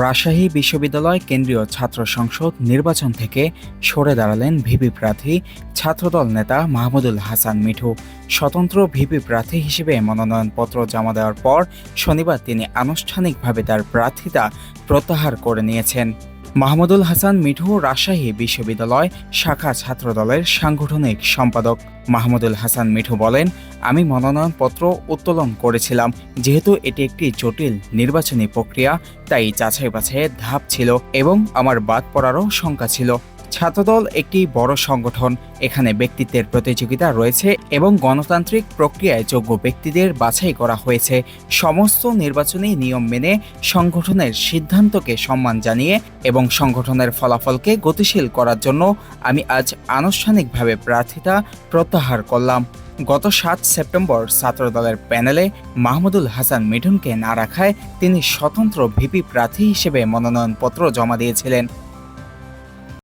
রাজশাহী বিশ্ববিদ্যালয় কেন্দ্রীয় ছাত্র সংসদ নির্বাচন থেকে সরে দাঁড়ালেন ভিপি প্রার্থী ছাত্রদল নেতা মাহমুদুল হাসান মিঠু। স্বতন্ত্র ভিপি প্রার্থী হিসেবে মনোনয়নপত্র জমা দেওয়ার পর শনিবার তিনি আনুষ্ঠানিকভাবে তার প্রার্থিতা প্রত্যাহার করে নিয়েছেন। মাহমুদুল হাসান মিঠু রাজশাহী বিশ্ববিদ্যালয় শাখা ছাত্রদলের সাংগঠনিক সম্পাদক। মাহমুদুল হাসান মিঠু বলেন, আমি মনোনয়নপত্র উত্তোলন করেছিলাম, যেহেতু এটি একটি জটিল নির্বাচনী প্রক্রিয়া, তাই যাচাই বাছাইয়ের ধাপ ছিল এবং আমার বাদ পড়ারও শঙ্কা ছিল। ছাত্রদল একটি বড় সংগঠন। এখানে ব্যক্তিত্বের প্রতিযোগিতা রয়েছে এবং গণতান্ত্রিক প্রক্রিয়ায় যোগ্য ব্যক্তিদের বাছাই করা হয়েছে। সমস্ত নির্বাচনী নিয়ম মেনে সংগঠনের সিদ্ধান্তকে সম্মান জানিয়ে এবং সংগঠনের ফলাফলকে গতিশীল করার জন্য আমি আজ আনুষ্ঠানিকভাবে প্রার্থিতা প্রত্যাহার করলাম। গত সাত সেপ্টেম্বর ছাত্রদলের প্যানেলে মাহমুদুল হাসান মিঠুনকে না রাখায় তিনি স্বতন্ত্র ভিপি প্রার্থী হিসেবে মনোনয়নপত্র জমা দিয়েছিলেন।